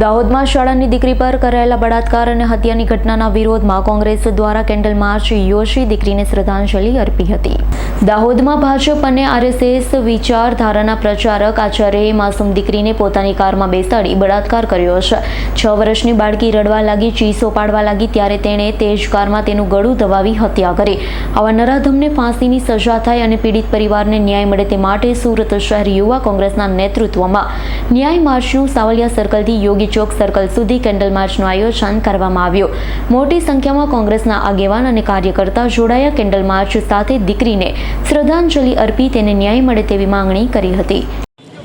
દાહોદમાં શાળાની દીકરી પર કરાયેલા બળાત્કાર અને હત્યાની ઘટનાના વિરોધમાં કોંગ્રેસ દ્વારા કેન્ડલ માર્ચ યોશી દીકરીને શ્રદ્ધાંજલિ અર્પી હતી. દાહોદમાં ભાજપ અને આરએસએસ વિચારધારાના પ્રચારક આચાર્યએ માસૂમ દીકરીને પોતાની કારમાં બેસાડી બળાત્કાર કર્યો છે. છ વર્ષની બાળકી રડવા લાગી, ચીસો પાડવા લાગી, ત્યારે તેણે તેજ કારમાં તેનું ગળું દબાવી હત્યા કરી. આવા નરાધમને ફાંસીની સજા થાય અને પીડિત પરિવારને ન્યાય મળે તે માટે સુરત શહેર યુવા કોંગ્રેસના નેતૃત્વમાં ન્યાય માર્ચનું સાવલિયા સર્કલથી યોગી ચોક સર્કલ સુધી કેન્ડલ માર્ચનું આયોજન કરવામાં આવ્યું. મોટી સંખ્યામાં કોંગ્રેસના આગેવાન અને કાર્યકર્તા જોડાયા. કેન્ડલ માર્ચ સાથે દીકરીને શ્રદ્ધાંજલિ અર્પી તેને ન્યાય મળે તેવી માંગણી કરી હતી.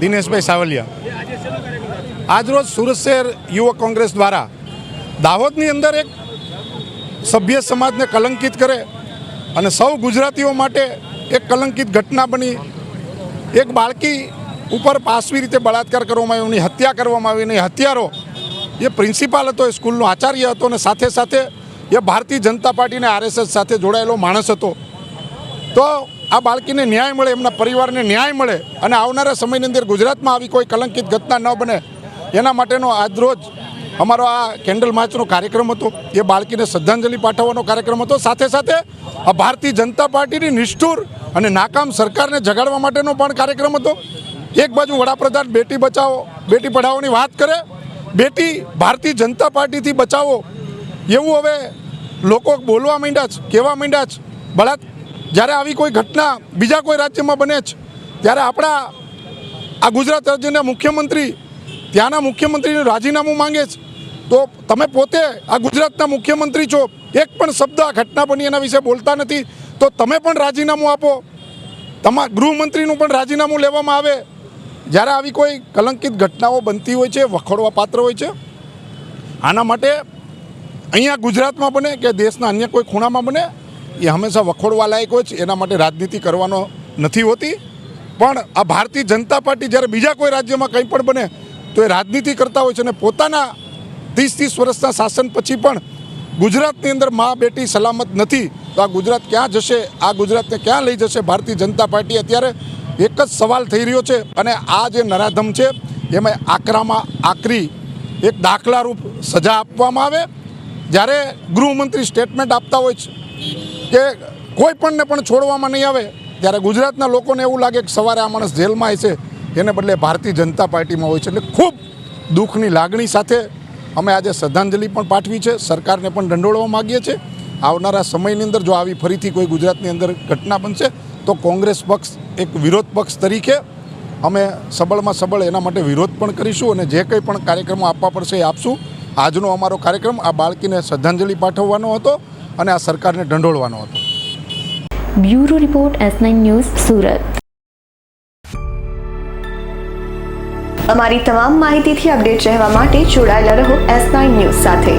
દિનેશભાઈ સાવલિયા આજરોજ સુરત શહેર યુવક કોંગ્રેસ દ્વારા દાહોદની અંદર એક સભ્ય સમાજને કલંકિત કરે અને સૌ ગુજરાતીઓ માટે એક કલંકિત ઘટના બની. એક બાળકી ઉપર પાસવી રીતે બળાત્કાર કરવામાં આવ્યો, એની હત્યા કરવામાં આવી અને હત્યારો, એ પ્રિન્સિપાલ હતો, એ સ્કૂલનો આચાર્ય હતો અને સાથે સાથે એ ભારતીય જનતા પાર્ટીને આરએસએસ સાથે જોડાયેલો માણસ હતો. તો આ બાળકીને ન્યાય મળે, એમના પરિવારને ન્યાય મળે અને આવનારા સમયની અંદર ગુજરાતમાં આવી કોઈ કલંકિત ઘટના ન બને, એના માટેનો આજરોજ અમારો આ કેન્ડલ માર્ચનો કાર્યક્રમ હતો. એ બાળકીને શ્રદ્ધાંજલિ પાઠવવાનો કાર્યક્રમ હતો. સાથે સાથે આ ભારતીય જનતા પાર્ટીની નિષ્ઠુર અને નાકામ સરકારને જગાડવા માટેનો પણ કાર્યક્રમ હતો. એક બાજુ વડાપ્રધાન બેટી બચાવો, બેટી પઢાઓની વાત કરે, બેટી ભારતીય જનતા પાર્ટીથી બચાવો. એવું હવે લોકો બોલવા માંડ્યા છે, કહેવા માંડ્યા છે. બળાત જ્યારે આવી કોઈ ઘટના બીજા કોઈ રાજ્યમાં બને છે, ત્યારે આપણા આ ગુજરાત રાજ્યના મુખ્યમંત્રી, ત્યાંના મુખ્યમંત્રીનું રાજીનામું માંગે છે. તો તમે પોતે આ ગુજરાતના મુખ્યમંત્રી છો, એક પણ શબ્દ આ ઘટના બની એના વિશે બોલતા નથી. તો તમે પણ રાજીનામું આપો. તમા ગૃહમંત્રીનું પણ રાજીનામું લેવામાં આવે. જ્યારે આવી કોઈ કલંકિત ઘટનાઓ બનતી હોય છે, વખોડવા પાત્ર હોય છે, આના માટે અહીંયા ગુજરાતમાં બને કે દેશના અન્ય કોઈ ખૂણામાં બને, એ હંમેશા વખોડવા લાયક હોય છે. એના માટે રાજનીતિ કરવાનો નથી હોતી. પણ આ ભારતીય જનતા પાર્ટી જ્યારે બીજા કોઈ રાજ્યમાં કંઈ પણ બને, તો એ રાજનીતિ કરતા હોય છે અને પોતાના ત્રીસ ત્રીસ વર્ષના શાસન પછી પણ ગુજરાતની અંદર મા બેટી સલામત નથી. તો આ ગુજરાત ક્યાં જશે? આ ગુજરાતને ક્યાં લઈ જશે ભારતીય જનતા પાર્ટી અત્યારે? એક જ સવાલ થઈ રહ્યો છે અને આ જે નરાધમ છે, એમાં આકરામાં આકરી એક દાખલારૂપ સજા આપવામાં આવે. જ્યારે ગૃહમંત્રી સ્ટેટમેન્ટ આપતા હોય છે કે કોઈ પણને પણ છોડવામાં નહીં આવે, ત્યારે ગુજરાતના લોકોને એવું લાગે કે સવારે આ માણસ જેલમાં છે, એને બદલે ભારતીય જનતા પાર્ટીમાં હોય છે. એટલે ખૂબ દુઃખની લાગણી સાથે અમે આજે શ્રદ્ધાંજલિ પણ પાઠવી છે. સરકારને પણ દંડોળવા માગીએ છીએ. આવનારા સમયની અંદર જો આવી ફરીથી કોઈ ગુજરાતની અંદર ઘટના બનશે તો કોંગ્રેસ પક્ષ એક વિરોધ પક્ષ તરીકે અમે સબળમાં સબળ એના માટે વિરોધ પણ કરીશું અને જે કંઈ પણ કાર્યક્રમો આપવા પડશે એ આપશું. આજનો અમારો કાર્યક્રમ આ બાળકીને શ્રદ્ધાંજલિ પાઠવવાનો હતો અને આ સરકારને ઢંઢોળવાનો હતો. Bureau report S news Surat. અમારી તમામ માહિતીથી અપડેટ રહેવા માટે જોડાયેલા રહો એસ ન્યૂઝ સાથે.